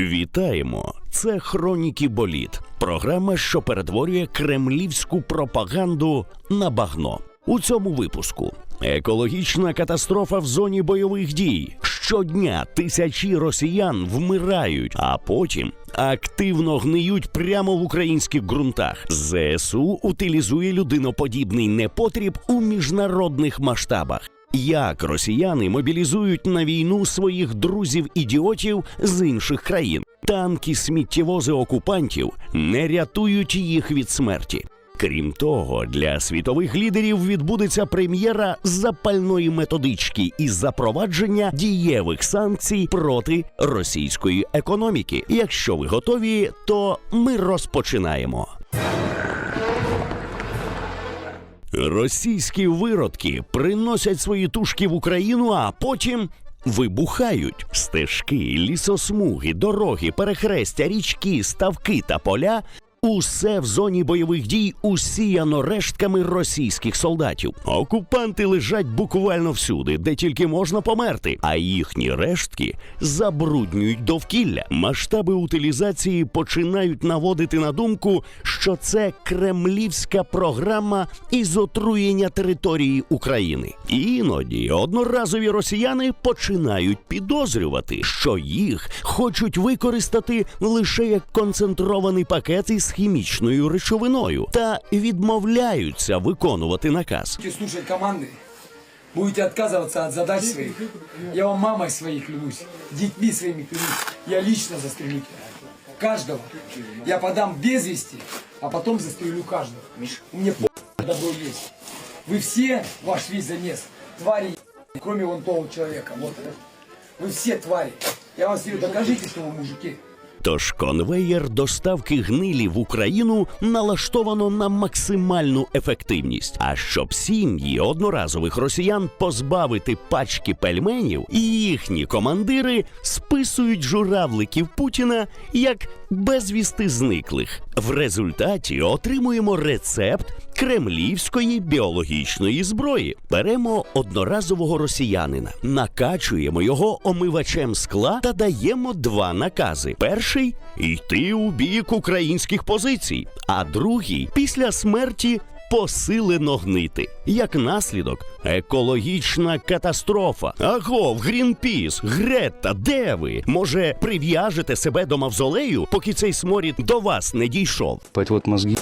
Вітаємо! Це Хроніки Боліт. Програма, що перетворює кремлівську пропаганду на багно. У цьому випуску екологічна катастрофа в зоні бойових дій. Щодня тисячі росіян вмирають, а потім активно гниють прямо в українських ґрунтах. ЗСУ утилізує людиноподібний непотріб у міжнародних масштабах. Як росіяни мобілізують на війну своїх друзів-ідіотів з інших країн? Танки сміттєвози окупантів не рятують їх від смерті. Крім того, для світових лідерів відбудеться прем'єра запальної методички із запровадження дієвих санкцій проти російської економіки. Якщо ви готові, то ми розпочинаємо. Російські виродки приносять свої тушки в Україну, а потім. Вибухають стежки, лісосмуги, дороги, перехрестя, річки, ставки та поля. Усе в зоні бойових дій усіяно рештками російських солдатів. Окупанти лежать буквально всюди, де тільки можна померти, а їхні рештки забруднюють довкілля. Масштаби утилізації починають наводити на думку, що це кремлівська програма із отруєння території України. Іноді одноразові росіяни починають підозрювати, що їх хочуть використати лише як концентрований пакет із хімічною речовиною та відмовляються виконувати наказ. будете слушать команды, будете отказываться от задач своих, я вам мамой своей клянусь, детьми своими клянусь, я лично застрелю тебя. Каждого. Я подам без вести, а потом застрелю каждого. У меня добро есть. Вы все, ваш весь замес, твари, кроме вон того человека. Вот. Вы все твари. Я вам говорю, докажите, что вы мужики. Тож конвеєр доставки гнилі в Україну налаштовано на максимальну ефективність. А щоб сім'ї одноразових росіян позбавити пачки пельменів, їхні командири списують журавликів Путіна як безвісти зниклих. В результаті отримуємо рецепт кремлівської біологічної зброї. Беремо одноразового росіянина, накачуємо його омивачем скла та даємо два накази: перший йти у бік українських позицій, а другий після смерті. Посилено гнити. Як наслідок, екологічна катастрофа. Агов, Грінпіс, Гретта, де ви? Може, прив'яжете себе до мавзолею, поки цей сморід до вас не дійшов? Пать вот мозги.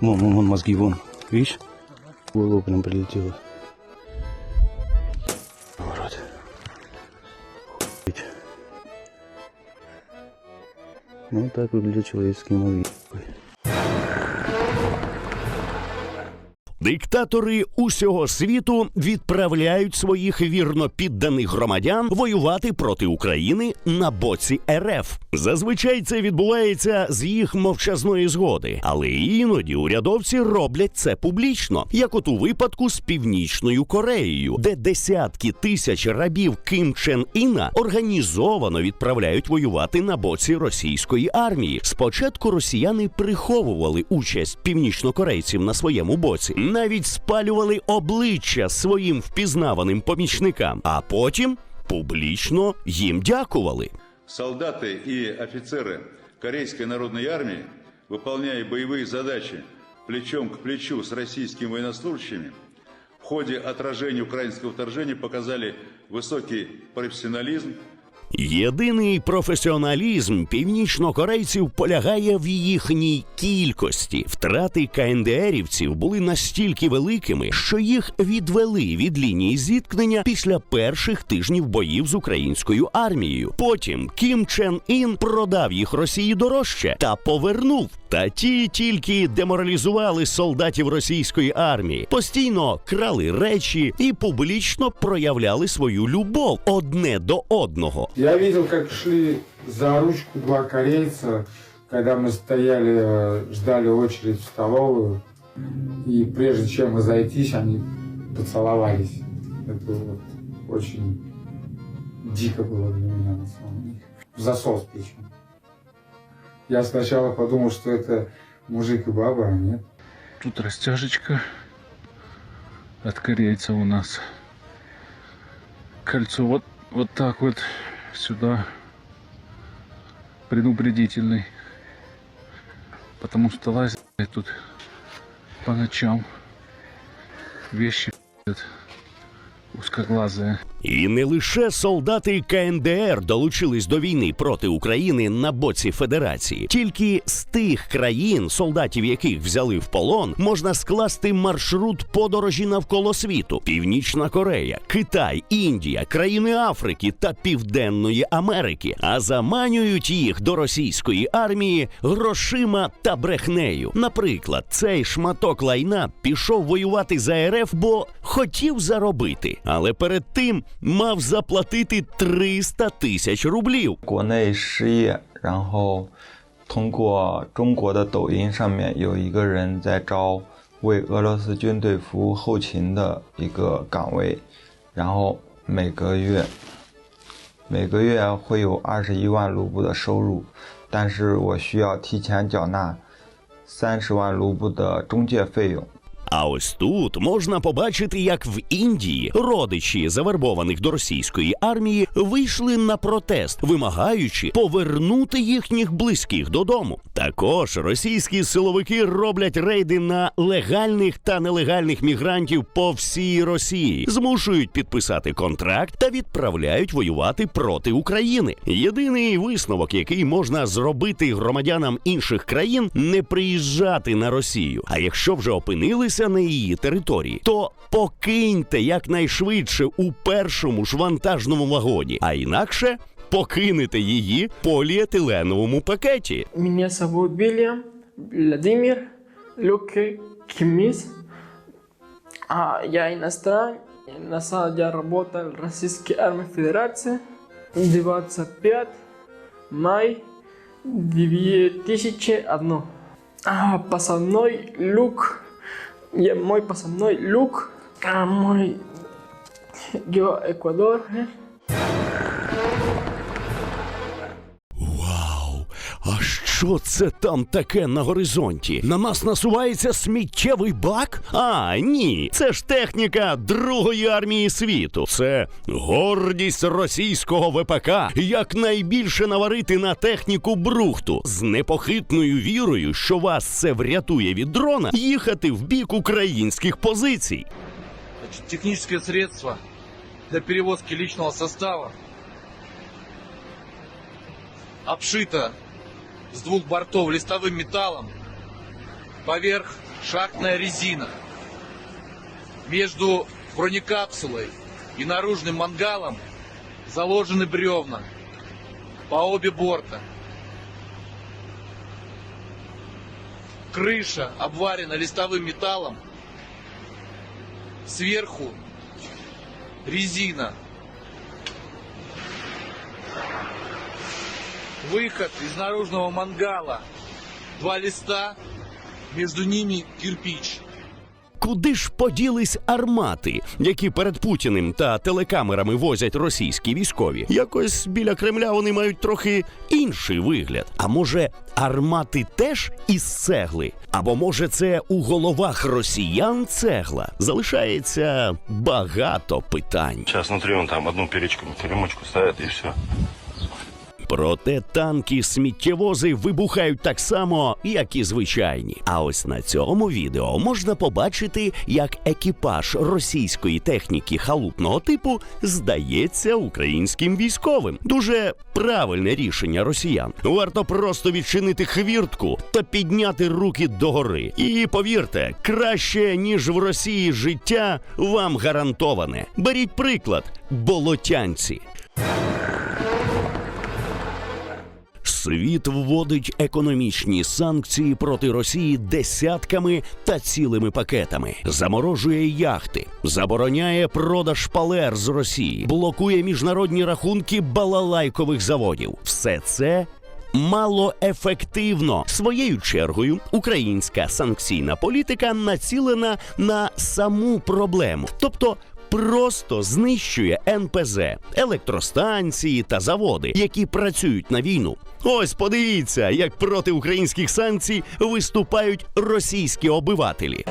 Вон, вон, вон мозги, вон. Видишь? Голову прям прилетело. Ну, так выглядят человеческие мозги. Диктатори усього світу відправляють своїх вірно підданих громадян воювати проти України на боці РФ. Зазвичай це відбувається з їх мовчазної згоди, але іноді урядовці роблять це публічно, як от у випадку з Північною Кореєю, де десятки тисяч рабів Ким Чен Іна організовано відправляють воювати на боці російської армії. Спочатку росіяни приховували участь північнокорейців на своєму боці, навіть спалювали обличчя своїм впізнаваним помічникам, а потім публічно їм дякували. Солдаты и офицеры Корейской народной армии, выполняя боевые задачи плечом к плечу с российскими военнослужащими, в ходе отражения украинского вторжения показали высокий профессионализм, Єдиний професіоналізм північнокорейців полягає в їхній кількості. Втрати КНДРівців були настільки великими, що їх відвели від лінії зіткнення після перших тижнів боїв з українською армією. Потім Кім Чен Ін продав їх Росії дорожче та повернув. Та ті тільки деморалізували солдатів російської армії, постійно крали речі і публічно проявляли свою любов одне до одного. Я видел, как шли за ручку два корейца, когда мы стояли, э, ждали очередь в столовую. И прежде чем разойтись, они поцеловались. Это вот очень дико было для меня на самом деле. В засос причем. Я сначала подумал, что это мужик и баба, а нет. Тут растяжечка от корейца у нас. кольцо вот, вот так вот сюда предупредительный. Потому что лазят тут по ночам. Вещи узкоглазые. І не лише солдати КНДР долучились до війни проти України на боці Федерації, тільки з тих країн, солдатів яких взяли в полон, можна скласти маршрут подорожі навколо світу: Північна Корея, Китай, Індія, країни Африки та Південної Америки. А заманюють їх до російської армії грошима та брехнею. Наприклад, цей шматок лайна пішов воювати за РФ, бо хотів заробити, але перед тим мав заплатити 300 тисяч рублів. 国内失业，然后通过中国的抖音上面有一个人在招为俄罗斯军队服务后勤的一个岗位，然后每个月每个月会有二十一万卢布的收入，但是我需要提前缴纳三十万卢布的中介费用。 А ось тут можна побачити, як в Індії родичі завербованих до російської армії вийшли на протест, вимагаючи повернути їхніх близьких додому. Також російські силовики роблять рейди на легальних та нелегальних мігрантів по всій Росії, змушують підписати контракт та відправляють воювати проти України. Єдиний висновок, який можна зробити громадянам інших країн, не приїжджати на Росію. А якщо вже опинилися на її території, то покиньте якнайшвидше у першому ж вантажному вагоні, а інакше покинете її в поліетиленовому пакеті. Меня зовут Вильям Владимир Люки Кимис. А, я иностранец. На самом деле работал в Российской армии Федерации. 25 май 2001. А, посадной люк. Я, мой посадной люк. А, мой... Yo, Эквадор. Вау! А що це там таке на горизонті? На нас насувається сміттєвий бак? А, ні, це ж техніка Другої армії світу. Це гордість російського ВПК. Якнайбільше наварити на техніку брухту з непохитною вірою, що вас це врятує від дрона, їхати в бік українських позицій. Техническое средство для перевозки личного состава обшито с двух бортов листовым металлом, поверх шахтная резина. Между бронекапсулой и наружным мангалом заложены бревна по обе борта. Крыша обварена листовым металлом, сверху резина. Выход из наружного мангала. Два листа, между ними кирпич. Куди ж поділись армати, які перед Путіним та телекамерами возять російські військові? Якось біля Кремля вони мають трохи інший вигляд. А може, армати теж із цегли? Або може це у головах росіян цегла? Залишається багато питань. Сейчас внутри он там одну перечку, перемычку ставят и все. Проте танки сміттєвози вибухають так само, як і звичайні. А ось на цьому відео можна побачити, як екіпаж російської техніки халупного типу здається українським військовим. Дуже правильне рішення росіян. Варто просто відчинити хвіртку та підняти руки догори. І повірте, краще ніж в Росії життя вам гарантоване. Беріть приклад, болотянці. Світ вводить економічні санкції проти Росії десятками та цілими пакетами, заморожує яхти, забороняє продаж палер з Росії, блокує міжнародні рахунки балалайкових заводів. Все це. Малоефективно своєю чергою українська санкційна політика націлена на саму проблему, тобто просто знищує НПЗ, електростанції та заводи, які працюють на війну. Ось подивіться, як проти українських санкцій виступають російські обивателі.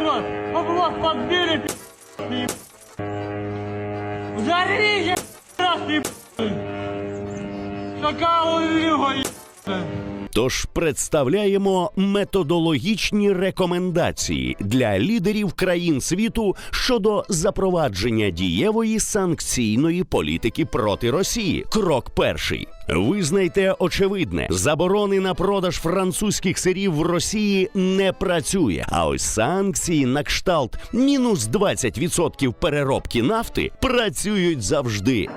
рот! Ебаный рот! Тож представляємо методологічні рекомендації для лідерів країн світу щодо запровадження дієвої санкційної політики проти Росії. Крок перший. Визнайте очевидне, заборони на продаж французьких сирів в Росії не працює. А ось санкції на кшталт мінус 20% переробки нафти працюють завжди.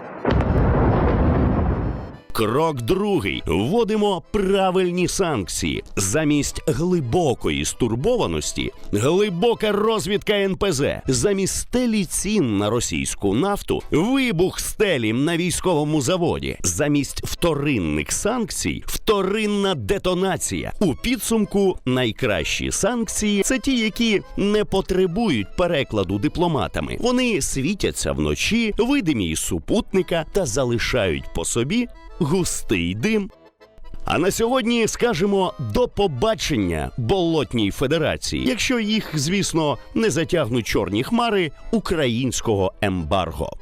Крок другий. Вводимо правильні санкції. Замість глибокої стурбованості глибока розвідка НПЗ. Замість стелі цін на російську нафту вибух стелі на військовому заводі. Замість вторинних санкцій вторинна детонація. У підсумку найкращі санкції це ті, які не потребують перекладу дипломатами. Вони світяться вночі, видимі із супутника та залишають по собі густий дим. А на сьогодні скажемо до побачення болотній федерації, якщо їх, звісно, не затягнуть чорні хмари українського ембарго.